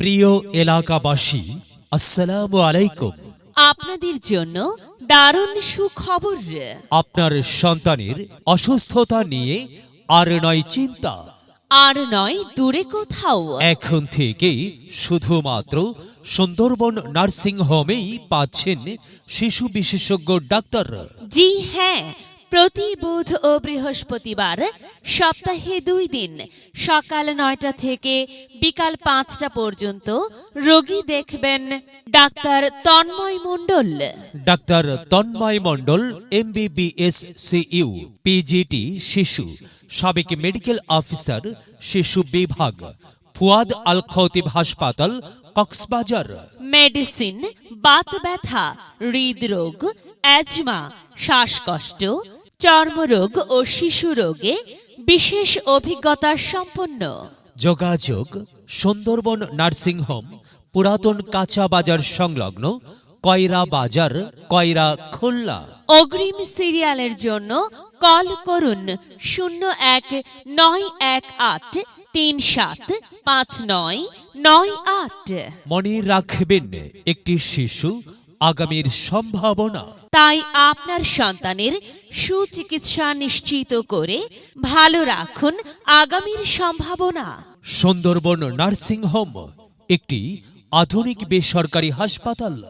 প্রিয় এলাকাবাসী আসসালাম আলাইকুম। আপনাদের জন্য দারুণ সুখবর। আপনার সন্তানের অসুস্থতা নিয়ে আর নয় চিন্তা। আর নয় দূরে কোথাও। এখন থেকে শুধুমাত্র সুন্দরবন নার্সিং হোমেই পাচ্ছেন শিশু বিশেষজ্ঞ ডাক্তার। জি হ্যাঁ প্রতি বুধ ও বৃহস্পতিবার সপ্তাহে দুই দিন সকাল নয়টা থেকে বিকাল পাঁচটা পর্যন্ত রোগী দেখবেন doctor Tanmoy Mondal. Doctor Tanmoy Mondal MBBS CU PGT শিশু সাবেক মেডিকেল অফিসার শিশু বিভাগ ফুয়াদ আল খতিব হাসপাতাল কক্সবাজার। মেডিসিন বাত ব্যথা হৃদরোগ অ্যাজমা শ্বাসকষ্ট চর্মরোগ ও শিশু রোগে বিশেষ অভিজ্ঞতা সম্পন্ন। যোগাযোগ সুন্দরবন নার্সিং হোম পুরাতন কাঁচা বাজার সংলগ্ন কয়রা বাজার কয়রা খুলনা। অগ্রিম সিরিয়ালের জন্য কল করুন শূন্য এক নয় এক আট তিন সাত পাঁচ নয় নয় আট। মনে রাখবেন একটি শিশু আগামীর সম্ভাবনা। তাই আপনার সন্তানের সুচিকিৎসা নিশ্চিত করে ভালো রাখুন আগামীর সম্ভাবনা। সুন্দরবন নার্সিং হোম একটি আধুনিক বেসরকারি হাসপাতাল।